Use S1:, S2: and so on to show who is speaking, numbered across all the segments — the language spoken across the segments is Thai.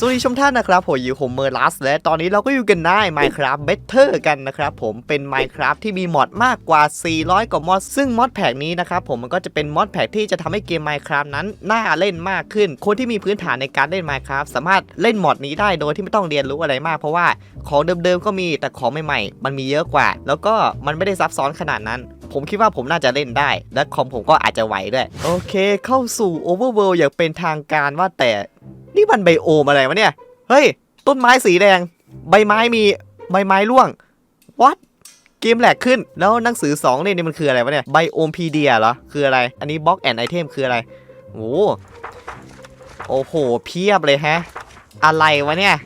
S1: สวัสดีชมท่านนะครับผมอยู่ผมเมอร์ลัสและตอนนี้เราก็อยู่กันใน Minecraft Better กันนะครับผมเป็น Minecraft ที่มีมอดมากกว่า 400 กว่ามอดซึ่งมอดแพกนี้นะครับผมมันก็จะเป็นมอดแพกที่จะทำให้เกม Minecraft นั้นน่าเล่นมากขึ้น คนที่มีพื้นฐานในการเล่น Minecraft สามารถเล่นมอดนี้ได้โดยที่ไม่ต้องเรียนรู้อะไรมาก เพราะว่าของเดิมๆก็มีแต่ของใหม่ๆมันมีเยอะกว่า แล้วก็มันไม่ได้ซับซ้อนขนาดนั้นผมคิดว่าผมน่าจะเล่นได้ และคอมผมก็อาจจะไหวด้วย โอเค เข้าสู่ Overworld อย่างเป็นทางการว่าแต่ นี่มันไบโอมอะไรวะเนี่ย เฮ้ย ต้นไม้สีแดง ใบไม้มีใบไม้ร่วง what เกมแหลกขึ้น แล้วหนังสือ2เนี่ยนี่มันคืออะไรวะเนี่ยไบโอมพีเดียเหรอ คืออะไร อันนี้บล็อกแอนไอเทมคืออะไร โอ้โหโอ้โห เพียบเลยฮะ อะไรวะเนี่ย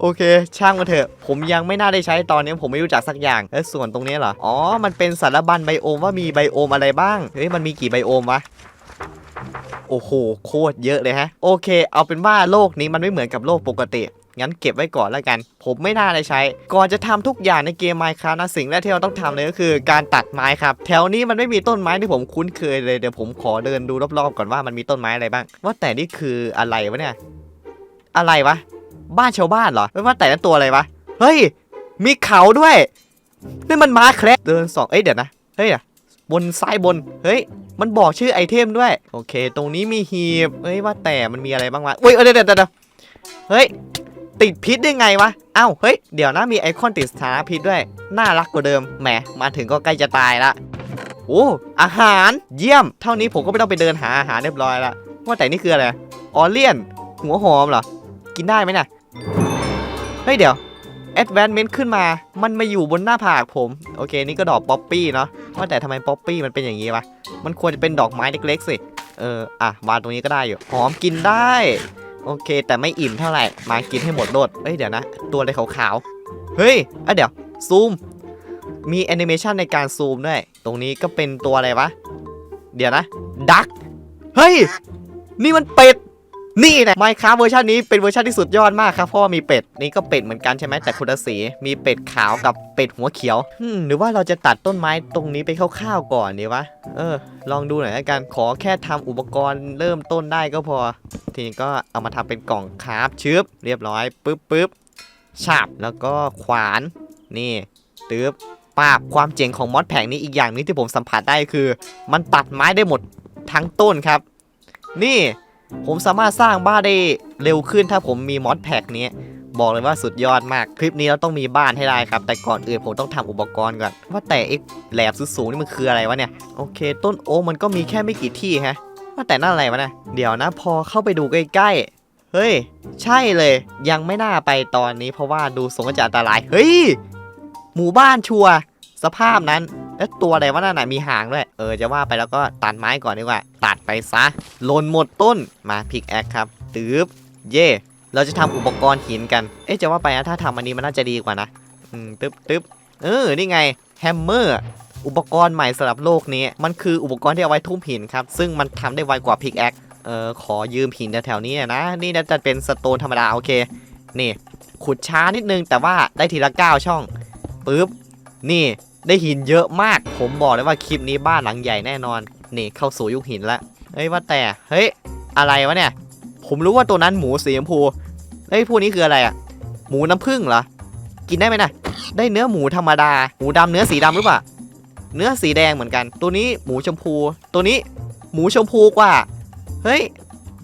S1: โอเค ช่างมาเถอะ ผมยังไม่น่าได้ใช้ตอนนี้ผมไม่รู้จักสักอย่างแล้วส่วนตรงนี้เหรอ อ๋อ มันเป็นสารบัญไบโอมว่ามีไบโอมอะไรบ้าง เฮ้ย มันมีกี่ไบโอมวะ โอ้โห โคตรเยอะเลยฮะ โอเค เอาเป็นว่าโลกนี้มันไม่เหมือนกับโลกปกติ งั้นเก็บไว้ก่อนแล้วกัน ผมไม่น่าได้ใช้ ก่อนจะทำทุกอย่างในเกม Minecraft นะ สิ่งแรกที่เราต้องทำเลยก็คือการตัดไม้ครับ แถวนี้มันไม่มีต้นไม้ที่ผมคุ้นเคยเลย เดี๋ยวผมขอเดินดูรอบๆก่อนว่ามันมีต้นไม้อะไรบ้าง ว่าแต่นี่คืออะไรวะเนี่ย อะไรวะ บ้านชาวบ้านเหรอ ไม่ว่าแต่นั้นตัวอะไรวะ เฮ้ย มีเขาด้วย นี่มันม้าแคระเดินสอง เอ้ยเดี๋ยวนะ เฮ้ยอะ บนซ้ายบน เฮ้ย มันบอกชื่อไอเทมด้วย โอเค ตรงนี้มีหีบ เฮ้ย ว่าแต่มันมีอะไรบ้างวะอุ้ยเดี๋ยวเดี๋ยวเดี๋ยวเฮ้ย ติดพิษได้ไงวะ เอ้า เฮ้ย เดี๋ยวนะมีไอคอนติดสถานพิษด้วย น่ารักกว่าเดิม แหม มาถึงก็ใกล้จะตายละ โอ้ อาหาร เยี่ยม เท่านี้ผมก็ไม่ต้องไปเดินหาอาหารเรียบร้อยละ ว่าแต่นี่คืออะไร ออเลียน หัวหอมเหรอ กินได้ไหมน่ะ เฮ้ย เดี๋ยว Advancement ขึ้นมา มันมาอยู่บนหน้าผากผม โอเค นี่ก็ดอกป๊อปปี้เนาะ ว่าแต่ทำไมป๊อปปี้มันเป็นอย่างนี้วะ มันควรจะเป็นดอกไม้เล็กๆสิ เออ อะ วางตรงนี้ก็ได้อยู่ หอมกินได้ โอเค แต่ไม่อิ่มเท่าไหร่ มากินให้หมดโลดเอ้ย เดี๋ยวนะ ตัวอะไรขาวๆ เฮ้ยอะเดี๋ยว ซูม มีแอนิเมชันในการซูมด้วย ตรงนี้ก็เป็นตัวอะไรวะ เดี๋ยวนะ ดัก เฮ้ย นี่มันเป็ด นี่แหละ Minecraft เวอร์ชันนี้เป็นเวอร์ชันที่สุดยอดมากครับเพราะว่ามีเป็ดนี่ก็เป็ดเหมือนกันใช่ไหมแต่คุณสีมีเป็ดขาวกับเป็ดหัวเขียวอืมหรือว่าเราจะตัดต้นไม้ตรงนี้ไปคร่าวๆก่อนดีวะเออ ลองดูหน่อยละกันขอแค่ทำอุปกรณ์เริ่มต้นได้ก็พอ ทีนี้ก็เอามาทำเป็นกล่องคราฟชึบเรียบร้อยปึ๊บปึ๊บฉาบแล้วก็ขวานนี่ตึ๊บปาบความเจ๋งของมอดแผงนี้อีกอย่างนึงที่ผมสัมผัสได้คือ มันตัดไม้ได้หมดทั้งต้นครับ นี่ ผมสามารถสร้างบ้านได้เร็วขึ้นถ้าผมมีมอดแพ็กนี้บอกเลยว่าสุดยอดมากคลิปนี้เราต้องมีบ้านให้ได้ครับ แต่ก่อนอื่นผมต้องทำอุปกรณ์ก่อนว่าแต่ไอ้แหลบสูงๆนี่มันคืออะไรวะเนี่ยโอเค ต้นโอ๊มันก็มีแค่ไม่กี่ที่ฮะว่าแต่นั่นอะไรวะเนี่ยเดี๋ยวนะพอเข้าไปดูใกล้ๆเฮ้ย ใช่เลย ยังไม่น่าไปตอนนี้เพราะว่าดูทรงจะอันตรายเฮ้ยหมู่บ้านชัวสภาพนั้น แล้ตัวอะไรวะนั่นน่ะมีหางด้วย เออจะว่าไปแล้วก็ตัดไม้ก่อนดีกว่า ตัดไปซะหล่นหมดต้นมาพิกแอคครับตืบเย่เราจะทำอุปกรณ์หินกัน เอ๊ะจะว่าไปนะถ้าทำอันนี้มันน่าจะดีกว่านะ อืมตึ๊บตึ๊บเออ นี่ไงแฮมเมอร์อุปกรณ์ใหม่สำหรับโลกนี้ มันคืออุปกรณ์ที่เอาไว้ทุบหินครับ ซึ่งมันทำได้ไวกว่าพิกแอคเออขอยืมหินแถวๆนี้หน่อยนะ นี่น่าจะเป็นสโตนธรรมดาโอเค นี่ ขุดช้านิดนึงแต่ว่าได้ทีละ9ช่องปึ๊บ นี่ ได้หินเยอะมาก ผมบอกเลยว่าคลิปนี้บ้านหลังใหญ่แน่นอน นี่เข้าสู่ยุคหินละเฮ้ยว่าแต่ เฮ้ย อะไรวะเนี่ย ผมรู้ว่าตัวนั้นหมูสีชมพู เฮ้ยพวกนี้คืออะไรอะหมูน้ำผึ้งเหรอ กินได้ไหมนะได้เนื้อหมูธรรมดา หมูดำเนื้อสีดำหรือเปล่า เนื้อสีแดงเหมือนกัน ตัวนี้หมูชมพู ตัวนี้หมูชมพูกว่า เฮ้ย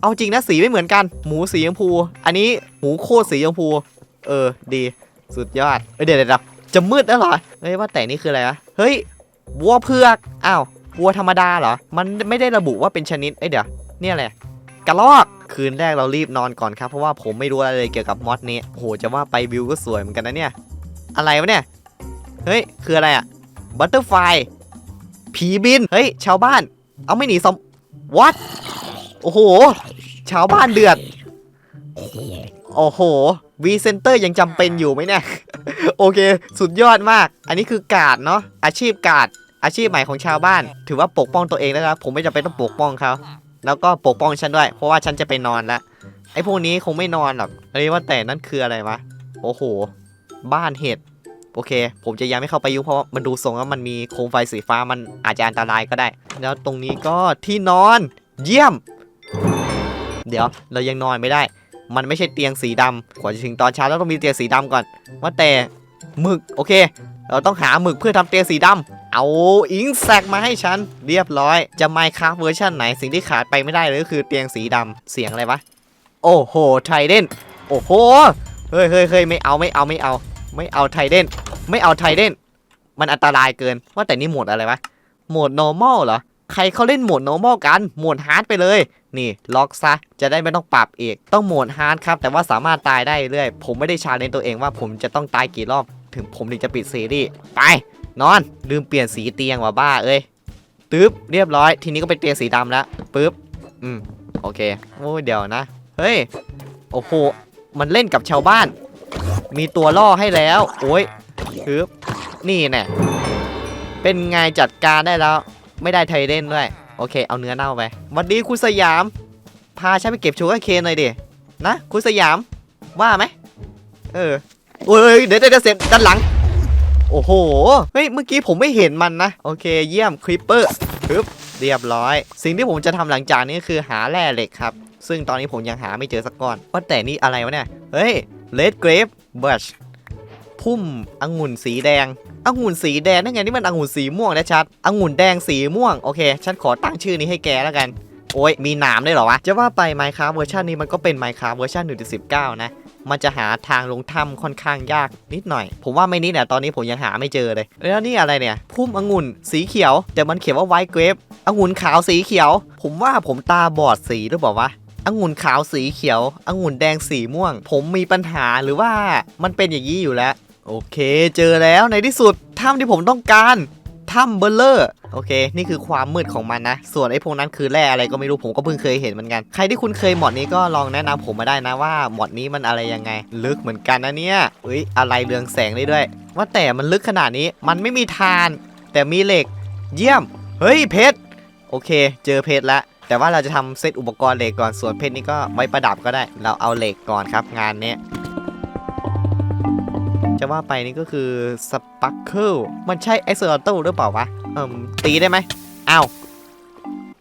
S1: เอาจริงนะสีไม่เหมือนกัน หมูสีชมพู อันนี้หมูโคตรสีชมพู เออดี สุดยอดเอ้ยเดี๋ยวเดี๋ยว จะมืดแล้วเหรอเฮ้ยว่าแต่นี่คืออะไรวะเฮ้ยวัวเผือกอ้าววัวธรรมดาเหรอ มันไม่ได้ระบุว่าเป็นชนิดเอ้ยเดี๋ยวเนี่ยอะไรกระลอกคืนแรกเรารีบนอนก่อนครับเพราะว่าผมไม่รู้อะไรเลยเกี่ยวกับมอดนี้โหจะว่าไปวิวก็สวยเหมือนกันนะเนี่ยอะไรวะเนี่ยเฮ้ยคืออะไรอะบัตเตอร์ไฟผีบินเฮ้ยชาวบ้าน เอาไม่หนีซอมวัดโอ้โหชาวบ้านเดือดโอ้โหวีเซนเตอร์ยังจำเป็นอยู่ไหมเนี่ย โอเค สุดยอดมาก อันนี้คือกาดเนาะอาชีพกาดอาชีพใหม่ของชาวบ้าน ถือว่าปกป้องตัวเองแล้วนะครับผมไม่จำเป็นต้องปกป้องเขาแล้วก็ปกป้องฉันด้วย เพราะว่าฉันจะไปนอนแล้วไอ้พวกนี้คงไม่นอนหรอกอันนี้ว่าแต่นั่นคืออะไรวะโอ้โห บ้านเห็ดโอเค ผมจะยังไม่เข้าไปยุ่งเพราะว่ามันดูทรงว่ามันมีโคมไฟสีฟ้ามันอาจจะอันตรายก็ได้ แล้วตรงนี้ก็ที่นอน เยี่ยม เดี๋ยวเรายังนอนไม่ได้ มันไม่ใช่เตียงสีดำกว่าจะถึงตอนเช้าเราต้องมีเตียงสีดำก่อน ว่าแต่หมึกโอเค เราต้องหาหมึกเพื่อทำเตียงสีดำเอาอิงแซกมาให้ฉัน เรียบร้อย จะไมค์คราฟเวอร์ชันไหนสิ่งที่ขาดไปไม่ได้เลยก็คือเตียงสีดำเสียงอะไรวะ โอ้โหไทเดนโอ้โหเฮ้ยเฮ้ยเฮ้ยไม่เอาไม่เอาไม่เอา ไม่เอาไทเดนไม่เอาไทเดนมันอันตรายเกิน ว่าแต่นี่โหมดอะไรวะโหมด normal เหรอใครเขาเล่นโหมด normal กันโหมด hard ไปเลย นี่ล็อกซะ จะได้ไม่ต้องปรับอีก ต้องโหมด hard ครับ แต่ว่าสามารถตายได้เรื่อยผมไม่ได้ชาเลนตัวเองว่าผมจะต้องตายกี่รอบ ถึงผมถึงจะปิดซีรีส์ไป นอน ลืมเปลี่ยนสีเตียงว่ะบ้าเอ้ยตึ๊บเรียบร้อย ทีนี้ก็เป็นเตียงสีดำแล้วปึ๊บอืมโอเคโอ้ยเดี๋ยวนะ เฮ้ย โอ้โห มันเล่นกับชาวบ้าน มีตัวล่อให้แล้ว โอ้ยปึ๊บนี่แน่เป็นไงจัดการได้แล้ว ไม่ได้ไทเดนด้วย โอเค เอาเนื้อเน่าไปวันดีคุณสยาม พาฉันไปเก็บชูการ์เคนหน่อยดินะคุณสยามว่าไหมเออโอ้ยเดี๋ยวเดี๋ยวเสร็จด้านหลัง โอ้โหเฮ้ยเมื่อกี้ผมไม่เห็นมันนะ โอเค เยี่ยมคริปเปอร์ปึ๊บเรียบร้อย สิ่งที่ผมจะทำหลังจากนี้คือหาแร่เหล็กครับ ซึ่งตอนนี้ผมยังหาไม่เจอสักก้อนว่าแต่นี่อะไรวะเนี่ย เฮ้ยเลดเกรฟบัช พุ่มองุ่นสีแดงองุ่นสีแดงนั่นไงนี่มันองุ่นสีม่วงนะชัดองุ่นแดงสีม่วงโอเค ฉันขอตั้งชื่อนี้ให้แกแล้วกัน โอ้ยมีหนามด้หรอวะ จะว่าไป Minecraft เวอร์ชันนี้มันก็เป็น Minecraft เวอร์ชัน1.19 นะ มันจะหาทางลงถ้ำค่อนข้างยากนิดหน่อย ผมว่าไม่นิดเนี่ยตอนนี้ผมยังหาไม่เจอเลย แล้วนี่อะไรเนี่ย พุ่มองุ่นสีเขียว แต่มันเขียนว่าไวท์เกรฟองุ่นขาวสีเขียว ผมว่าผมตาบอดสีหรือเปล่าวะองุ่นขาวสีเขียวองุ่นแดงสีม่วง ผมมีปัญหาหรือว่ามันเป็นอย่างนี้อยู่แล้ว โอเค เจอแล้วในที่สุดถ้ำที่ผมต้องการถ้ำเบลเลอร์โอเค นี่คือความมืดของมันนะ ส่วนไอ้พวกนั้นคือแร่อะไรก็ไม่รู้ผมก็เพิ่งเคยเห็นเหมือนกัน ใครที่คุณเคยหมอดนี้ก็ลองแนะนำผมมาได้นะว่าหมอดนี้มันอะไรยังไง ลึกเหมือนกันนะเนี่ยเฮ้ยอะไรเรืองแสงได้ด้วย ว่าแต่มันลึกขนาดนี้มันไม่มีทาน แต่มีเหล็ก เยี่ยม เฮ้ยเพชรโอเค เจอเพชรแล้วแต่ว่าเราจะทำเซตอุปกรณ์เหล็กก่อนส่วนเพชรนี่ก็ไว้ประดับก็ได้ เราเอาเหล็กก่อนครับงานเนี้ย จะว่าไปนี่ก็คือสปักเคิลมันใช่ไอเซอร์โตหรือเปล่าวะเอ่มตีได้ไหมอ้าว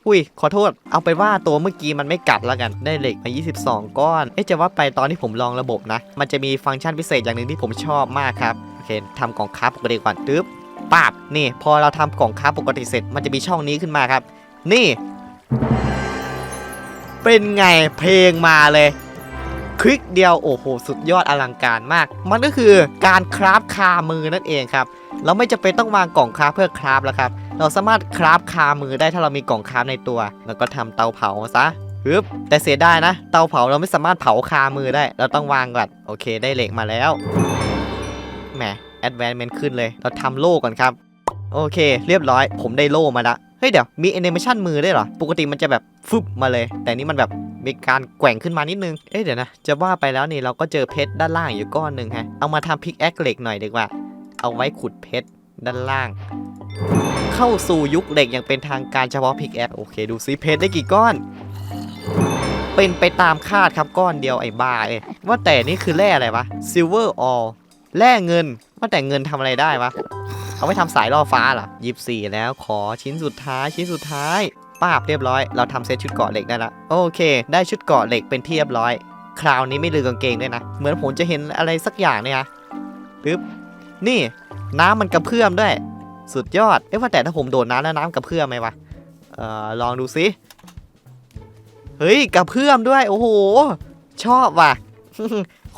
S1: อุ้ย ขอโทษ เอาไปนว่าตัวเมื่อกี้มันไม่กัดแล้วกัน ได้เหล็กมา 22 ก้อน เอ๊ะจะว่าไปตอนที่ผมลองระบบนะ มันจะมีฟังก์ชันพิเศษอย่างหนึ่งที่ผมชอบมากครับ โอเคทำกล่องค้าปกติก่อนตึ๊บปาบ นี่ พอเราทำกล่องค้าปกติเสร็จ มันจะมีช่องนี้ขึ้นมาครับ นี่ เป็นไงเพลงมาเลย คลิกเดียวโอ้โหสุดยอดอลังการมาก มันก็คือการคราฟคามือนั่นเองครับเราไม่จำเป็นต้องวางกล่องคราฟเพื่อคราฟแล้วครับ เราสามารถคราฟคามือได้ถ้าเรามีกล่องคราฟในตัว แล้วก็ทำเตาเผาซะฮึบแต่เสียดายนะ เตาเผาเราไม่สามารถเผาคามือได้ เราต้องวางก่อนโอเคได้เหล็กมาแล้วแหมแอดแวนเมนขึ้นเลย เราทำโล่ก่อนครับ โอเค เรียบร้อย ผมได้โล่มาละเฮ้ยเดี๋ยวมีแอนิเมชันมือได้เหรอ ปกติมันจะแบบฟึบมาเลย แต่นี่มันแบบ มีการแกว่งขึ้นมานิดนึง เอ๊ะเดี๋ยวนะ จะว่าไปแล้วนี่เราก็เจอเพชรด้านล่างอยู่ก้อนหนึ่งฮะ เอามาทำพิกแอคเหล็กหน่อยดีกว่า เอาไว้ขุดเพชรด้านล่าง เข้าสู่ยุคเหล็กอย่างเป็นทางการเฉพาะพิกแอคโอเค ดูซิเพชรได้กี่ก้อน เป็นไปตามคาดครับก้อนเดียวไอ้บ้าเอ้ว่าแต่นี่คือแร่อะไรวะ silver ore แร่เงิน ว่าแต่เงินทำอะไรได้วะเอาไว้ทำสายล่อฟ้าเหรอยิบสี่แล้วขอชิ้นสุดท้ายชิ้นสุดท้าย ป้าบเรียบร้อย เราทำเซตชุดเกาะเหล็กได้ละโอเค ได้ชุดเกาะเหล็กเป็นที่เรียบร้อย คราวนี้ไม่ลืมกางเกงด้วยนะ เหมือนผมจะเห็นอะไรสักอย่างเนี่ยนะปึ๊บนี่น้ำมันกระเพื่อมด้วย สุดยอด เอ๊ะว่าแต่ถ้าผมโดดน้ำแล้วน้ำกระเพื่อมไหมวะ เอ่อ ลองดูสิเฮ้ย กระเพื่อมด้วย โอ้โห ชอบว่ะ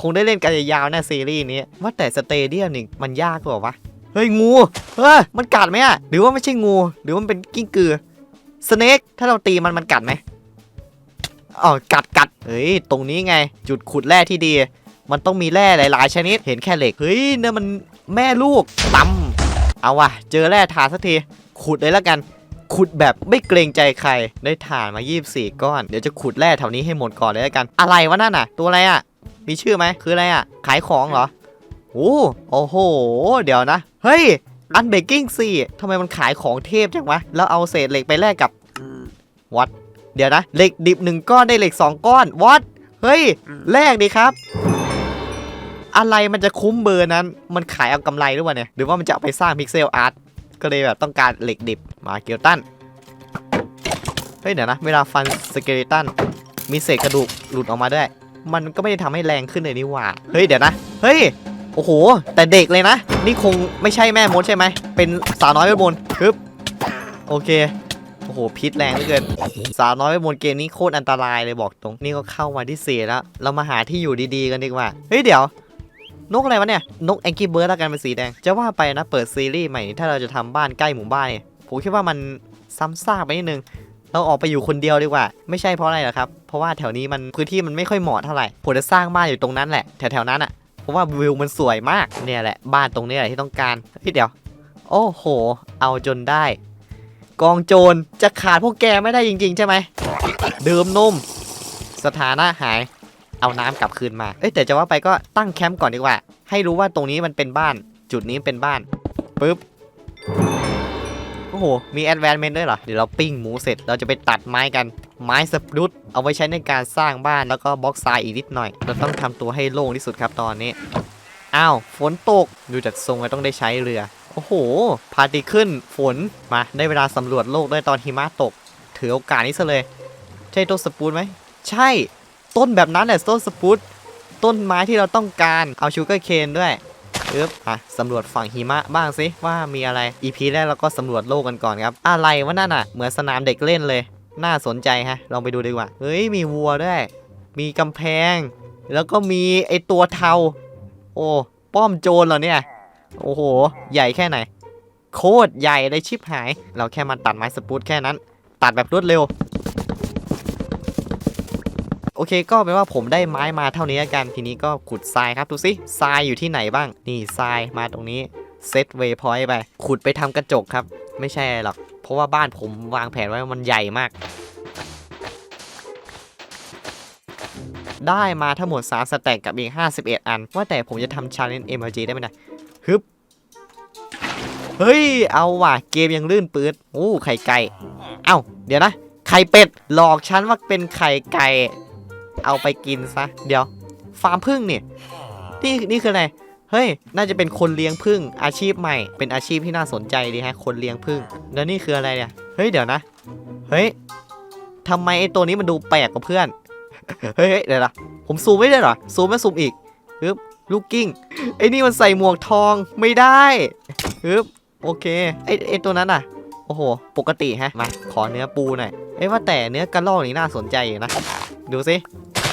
S1: คงได้เล่นกันยาวๆนะซีรีส์นี้ ว่าแต่สเตเดียมนี่มันยากกว่าวะ เฮ้ย งู เฮ้ย มันกัดไหมอะหรือว่าไม่ใช่งู หรือว่ามันเป็นกิ้งกือ สเน็กถ้าเราตีมันมันกัดไหมอ๋อกัดกัดเฮ้ย ตรงนี้ไง จุดขุดแร่ที่ดี มันต้องมีแร่หลาย ๆ ชนิด เห็นแค่เหล็ก เฮ้ยเนี่ยมันแม่ลูกตั้มเอาว่ะ เจอแร่ฐานสักที ขุดเลยแล้วกัน ขุดแบบไม่เกรงใจใคร ได้ฐานมา 24 ก้อน เดี๋ยวจะขุดแร่แถวนี้ให้หมดก่อนเลยแล้วกัน อะไรวะนั่นน่ะ ตัวอะไรอะ มีชื่อไหม คืออะไรอะ ขายของเหรอ โอ้โอ้โหเดี๋ยวนะ เฮ้ย อันเบกกิ้งสี่ทำไมมันขายของเทพจังวะ แล้วเอาเศษเหล็กไปแลกกับวัดเดี๋ยวนะ เหล็กดิบหนึ่งก้อนได้เหล็กสองก้อนวัดเฮ้ย แลกดีครับ อะไรมันจะคุ้มเบอร์นั้น มันขายเอากำไรหรือเปล่าเนี่ย หรือว่ามันจะเอาไปสร้างพิกเซลอาร์ต ก็เลยแบบต้องการเหล็กดิบ มาเกียวตัน เฮ้ยเดี๋ยวนะ เวลาฟันสเกเลตัน มีเศษกระดูกหลุดออกมาด้วย มันก็ไม่ได้ทำให้แรงขึ้นเลยนี่หว่า เฮ้ยเดี๋ยวนะ เฮ้ย โอ้โห แต่เด็กเลยนะ นี่คงไม่ใช่แม่มดใช่ไหม เป็นสาวน้อยเวทมนต์ฮึบโอเค โอ้โห พิษแรงเหลือเกิน สาวน้อยเวทมนต์เกมนี้โคตรอันตรายเลยบอกตรง นี่ก็เข้ามาที่สี่แล้ว เรามาหาที่อยู่ดีๆกันดีกว่า เฮ้ยเดี๋ยว นกอะไรวะเนี่ย นกแองกี้เบิร์ดแล้วกันเป็นสีแดง จะว่าไปนะ เปิดซีรีส์ใหม่ถ้าเราจะทำบ้านใกล้หมู่บ้านเนี่ย ผมคิดว่ามันซ้ำซากไปนิดนึงเราออกไปอยู่คนเดียวดีกว่า ไม่ใช่เพราะอะไรหรอครับ เพราะว่าแถวนี้มันพื้นที่มันไม่ค่อยเหมาะเท่าไหร่ผมจะสร้างบ้านอยู่ตรงนั้นแหละ แถวๆนั้นอะ ราะว่าวิวมันสวยมากเนี่ยแหละบ้านตรงนี้แหละที่ต้องการพี่เดี๋ยว โอ้โห เอาจนได้ กองโจรจะขาดพวกแกไม่ได้จริง ๆ ใช่ไหมดื่มนุ่ม สถานะหายเอาน้ำกลับคืนมา เอ้ยแต่จะว่าไปก็ตั้งแคมป์ก่อนดีกว่า ให้รู้ว่าตรงนี้มันเป็นบ้าน จุดนี้เป็นบ้านปึ๊บ โอ้โห มีแอดแวนเมนด้วยเหรอ เดี๋ยวเราปิ้งหมูเสร็จ เราจะไปตัดไม้กัน ไม้สปรุตเอาไว้ใช้ในการสร้างบ้านแล้วก็บล็อกทรายอีกนิดหน่อย เราต้องทำตัวให้โล่งที่สุดครับตอนนี้ อ้าว ฝนตก ดูจากทรงแล้วต้องได้ใช้เรือ โอ้โห พาร์ติขึ้น ฝน มา ได้เวลาสำรวจโลกด้วยตอนหิมะตก ถือโอกาสนี้ซะเลย ใช่ต้นสปรูตไหม ใช่ ต้นแบบนั้นแหละต้นสปรูตต้นไม้ที่เราต้องการ เอาชูเกอร์เคนด้วย ปึ๊บอะสำรวจฝั่งหิมะบ้างสิว่ามีอะไร EP แรกเราก็สำรวจโลกกันก่อนครับ อะไรวะนั่นอะ เหมือนสนามเด็กเล่นเลย น่าสนใจฮะ ลองไปดูดีกว่า เฮ้ย มีวัวด้วย มีกำแพง แล้วก็มีไอตัวเทา โอ้ ป้อมโจรเหรอเนี่ย โอ้โห ใหญ่แค่ไหน โคตรใหญ่เลยชิบหาย เราแค่มาตัดไม้สปรูตแค่นั้น ตัดแบบรวดเร็ว โอเคก็เป็นว่าผมได้ไม้มาเท่านี้กันทีนี้ก็ขุดทรายครับดูสิทรายอยู่ที่ไหนบ้าง นี่ทรายมาตรงนี้เซตเวย์พอยต์ไป ขุดไปทำกระจกครับ ไม่ใช่หรอก เพราะว่าบ้านผมวางแผนไว้ว่ามันใหญ่มาก ได้มาทั้งหมด 3 สแต็กกับอีก 51 อัน ว่าแต่ผมจะทำ Challenge MLG ได้ไหมนะฮึบเฮ้ย เอาว่ะ เกมยังลื่นปืดโอ้ไข่ไก่ เอ้า เดี๋ยวนะ ไข่เป็ด หลอกฉันว่าเป็นไข่ไก่ เอาไปกินซะ เดี๋ยว ฟาร์มพึ่งเนี่ยนี่นี่คืออะไร เฮ้ย น่าจะเป็นคนเลี้ยงพึ่งอาชีพใหม่ เป็นอาชีพที่น่าสนใจดีฮะ คนเลี้ยงพึ่งแล้วนี่คืออะไรเนี่ย เฮ้ย เดี๋ยวนะ เฮ้ยทำไมไอ้ตัวนี้มันดูแปลกกว่าเพื่อน เฮ้ย เดี๋ยวนะผมซูมไม่ได้หรอ ซูมไม่ซูมอีกฮึบลูกกิ้ง ไอ้นี่มันใส่หมวกทองไม่ได้ฮึบโอเค ไอ้ไอ้ตัวนั้นอะ โอ้โห ปกติฮะ มา ขอเนื้อปูหน่อย เอ้ว่าแต่เนื้อกระรอกนี่น่าสนใจอยู่นะ ดูสิ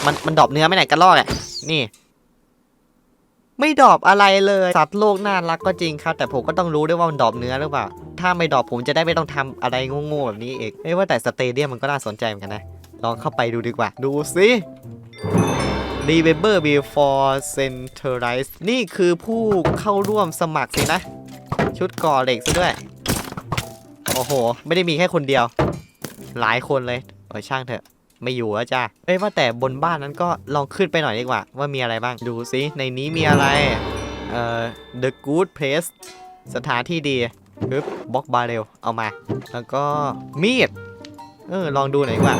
S1: มันมันดอปเนื้อไม่ไหนกระรอกอะนี่ ไม่ดอปอะไรเลยสัตว์โลกน่ารักก็จริงครับ แต่ผมก็ต้องรู้ด้วยว่ามันดอปเนื้อหรือเปล่า ถ้าไม่ดอปผมจะได้ไม่ต้องทำอะไรโง่ๆแบบนี้เองเอ้ยว่าแต่สเตเดียมมันก็น่าสนใจเหมือนกันนะลองเข้าไปดูดีกว่า ดูสิ Remember before centralize นี่คือผู้เข้าร่วมสมัครสินะ ชุดก่อเหล็กซะด้วย โอ้โห ไม่ได้มีแค่คนเดียว หลายคนเลยเออช่างเถอะ ไม่อยู่แล้วจ้าเอ้ยว่าแต่บนบ้านนั้นก็ลองขึ้นไปหน่อยดีกว่า ว่ามีอะไรบ้าง ดูสิในนี้มีอะไร เอ่อ The Good Place สถานที่ดีปึ๊บบล็อกบาเรลเอามา แล้วก็มีด เออ ลองดูหน่อยดีกว่า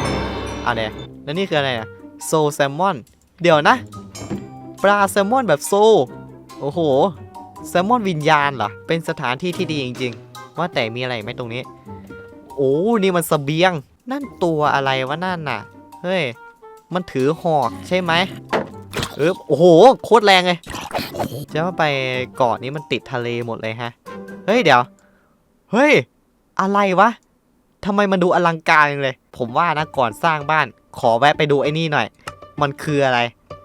S1: เอาเดี๋ยแล้วนี่คืออะไรนะโซแซลมอน เดี๋ยวนะ ปลาแซลมอนแบบโซ โอ้โห แซลมอนวิญญาณเหรอ เป็นสถานที่ที่ดีจริง ๆ ว่าแต่มีอะไรไหมตรงนี้ โอ้ นี่มันสเสบียง นั่นตัวอะไรวะนั่นน่ะ เฮ้ย มันถือหอกใช่ไหมเออโอ้โห โคตรแรงเลยจะว่าไปเกาะนี้มันติดทะเลหมดเลยฮะ เฮ้ย เดี๋ยว เฮ้ย อะไรวะทำไมมันดูอลังการจังเลย ผมว่านะก่อนสร้างบ้าน ขอแวะไปดูไอ้นี่หน่อย มันคืออะไร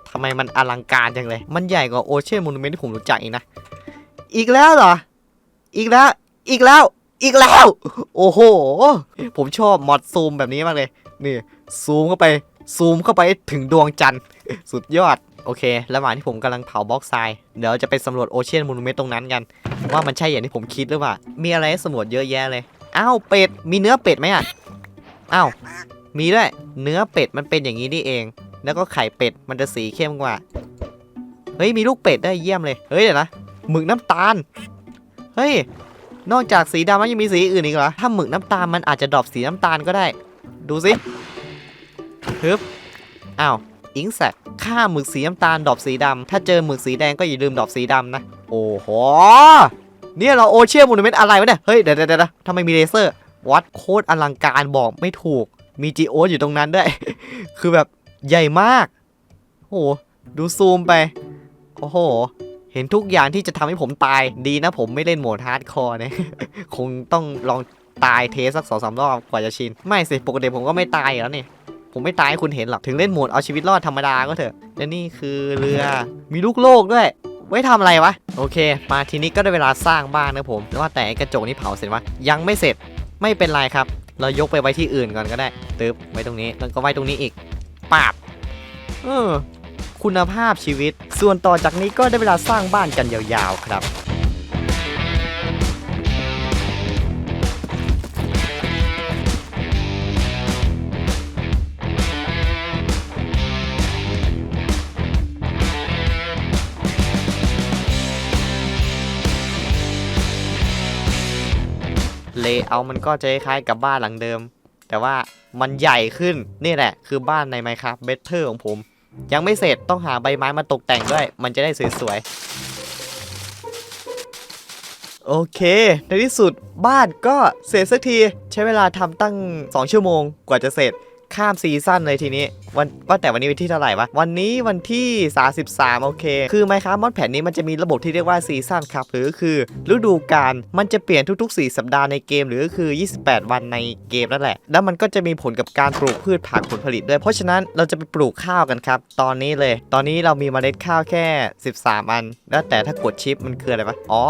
S1: ทำไมมันอลังการจังเลย มันใหญ่กว่าโอเชียนมูนเมนที่ผมรู้จักอีกนะ อีกแล้วเหรอ อีกแล้ว อีกแล้ว อีกแล้ว โอ้โห ผมชอบมอดซูมแบบนี้มากเลย นี่ ซูมเข้าไป ซูมเข้าไปถึงดวงจันทร์ สุดยอด โอเค ระหว่างที่ผมกำลังเผาบล็อกทราย เดี๋ยวจะไปสำรวจโอเชียนมูนเมนตรงนั้นกัน ว่ามันใช่อย่างที่ผมคิดหรือเปล่า มีอะไรให้สำรวจเยอะแยะเลย อ้าว เป็ด มีเนื้อเป็ดไหมอะ อ้าว มีด้วย เนื้อเป็ดมันเป็นอย่างนี้นี่เอง แล้วก็ไข่เป็ด มันจะสีเข้มกว่า เฮ้ย มีลูกเป็ดได้เยี่ยมเลย เฮ้ยเดี๋ยวนะ หมึกน้ำตาล เฮ้ย นอกจากสีดำมันยังมีสีอื่นอีกเหรอ ถ้าหมึกน้ำตาลมันอาจจะดรอปสีน้ำตาลก็ได้ ดูสิฮึบอ้าวอิงแซกค่าหมึกสีน้ำตาลดรอปสีดำถ้าเจอหมึกสีแดงก็อย่าลืมดรอปสีดำนะ โอ้โห เนี่ยเราโอเชียนมูนเมนต์อะไรวะเนี่ย เฮ้ยเดี๋ยวเดี๋ยวเดี๋ยวทำไมมีเลเซอร์ วัดโคตรอลังการบอกไม่ถูก มีจีโออยู่ตรงนั้นด้วย คือแบบใหญ่มาก โอ้โห ดูซูมไป โอ้โห เห็นทุกอย่างที่จะทำให้ผมตายดีนะผมไม่เล่นโหมดฮาร์ดคอร์เนี่ยคงต้องลองตายเทสสักสองสามรอบกว่าจะชิน ไม่สิ ปกติผมก็ไม่ตายอยู่แล้วนี่ ผมไม่ตายให้คุณเห็นหรอก ถึงเล่นโหมดเอาชีวิตรอดธรรมดาก็เถอะและนี่คือเรือมีลูกโลกด้วย ไว้ทำอะไรวะ โอเค มาทีนี้ก็ได้เวลาสร้างบ้านนะผมว่าแต่กระจกนี้เผาเสร็จวะยังไม่เสร็จไม่เป็นไรครับ เรายกไปไว้ที่อื่นก่อนก็ได้ตึ๊บไว้ตรงนี้แล้วก็ไว้ตรงนี้อีกปาบเออ คุณภาพชีวิต ส่วนต่อจากนี้ก็ได้เวลาสร้างบ้านกันยาวๆครับเลเยอร์มันก็จะคล้ายๆกับบ้านหลังเดิม แต่ว่ามันใหญ่ขึ้นนี่แหละ คือบ้านใน Minecraft Better ของผม ยังไม่เสร็จต้องหาใบไม้มาตกแต่งด้วย มันจะได้สวยๆ โอเค ในที่สุดบ้านก็เสร็จสักที ใช้เวลาทำตั้ง 2 ชั่วโมงกว่าจะเสร็จข้ามซีซั่นเลยทีนี้ วันว่าแต่วันนี้วันที่เท่าไหร่วะ วันนี้วันที่ 33 โอเค คือ Minecraft มอดแผนนี้มันจะมีระบบที่เรียกว่าซีซั่นครับ หรือคือฤดูกาลมันจะเปลี่ยนทุก ๆ 4 สัปดาห์ในเกม หรือคือ 28 วันในเกมนั่นแหละ แล้วมันก็จะมีผลกับการปลูกพืชผักผลผลิตด้วย เพราะฉะนั้นเราจะไปปลูกข้าวกันครับ ตอนนี้เลย ตอนนี้เรามีเมล็ดข้าวแค่ 13 อัน แล้วแต่ถ้ากดชิปมันคืออะไรวะ อ๋อ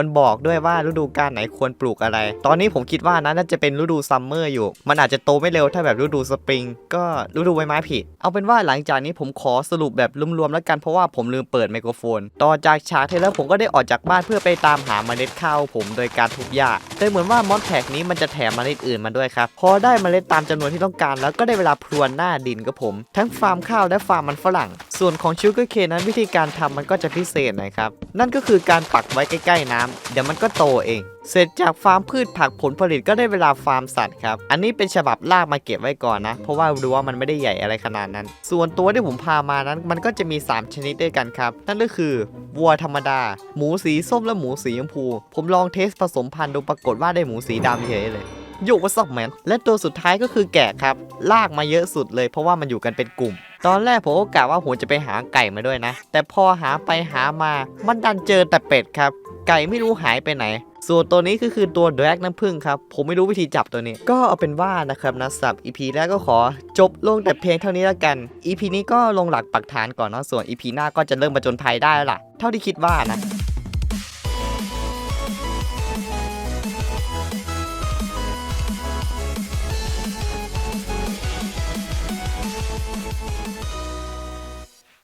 S1: มันบอกด้วยว่าฤดูกาลไหนควรปลูกอะไร ตอนนี้ผมคิดว่านะน่าจะเป็นฤดูซัมเมอร์อยู่ มันอาจจะโตไม่เร็วถ้าแบบฤดูสปริง ก็ฤดูใบไม้ผลิเอาเป็นว่าหลังจากนี้ผมขอสรุปแบบรวมๆแล้วกันเพราะว่าผมลืมเปิดไมโครโฟน ต่อจากฉากที่แล้วผมก็ได้ออกจากบ้านเพื่อไปตามหาเมล็ดข้าวผมโดยการทุบหญ้าแต่เหมือนว่ามอดแท็กนี้มันจะแถมเมล็ดอื่นมาด้วยครับพอได้เมล็ดตามจำนวนที่ต้องการ แล้วก็ได้เวลาพรวนหน้าดินกับผม ทั้งฟาร์มข้าวและฟาร์มมันฝรั่ง ส่วนของชูเกอร์เคนนั้นวิธีการทำมันก็จะพิเศษหนะครับนั่นก็คือการปักไว้ใกล้ๆน้ำเดี๋ยวมันก็โตเอง เสร็จจากฟาร์มพืชผักผลผลิตก็ได้เวลาฟาร์มสัตว์ครับ อันนี้เป็นฉบับลากมาเก็บไว้ก่อนนะ เพราะว่าดูว่ามันไม่ได้ใหญ่อะไรขนาดนั้น ส่วนตัวที่ผมพามานั้น มันก็จะมี 3 ชนิดด้วยกันครับ นั่นก็คือวัวธรรมดา หมูสีส้มและหมูสีชมพู ผมลองเทสผสมพันธุ์ดูปรากฏว่าได้หมูสีดำเฉยเลยโยกว่าซับแมนและตัวสุดท้ายก็คือแกะครับ ลากมาเยอะสุดเลยเพราะว่ามันอยู่กันเป็นกลุ่ม ตอนแรกผมก็กะว่าผมจะไปหาไก่มาด้วยนะ แต่พอหาไปหามา มันดันเจอแต่เป็ดครับ ไก่ไม่รู้หายไปไหน ส่วนตัวนี้ก็คือตัวแดกน้ำผึ้งครับ ผมไม่รู้วิธีจับตัวนี้ ก็เอาเป็นว่านะครับนะสับ EP แรกก็ขอจบลงแต่เพียงเท่านี้แล้วกัน EP นี้ก็ลงหลักปักฐานก่อนเนาะส่วน EP หน้าก็จะเริ่มประจนภัยได้แล้วล่ะเท่าที่คิดว่านะ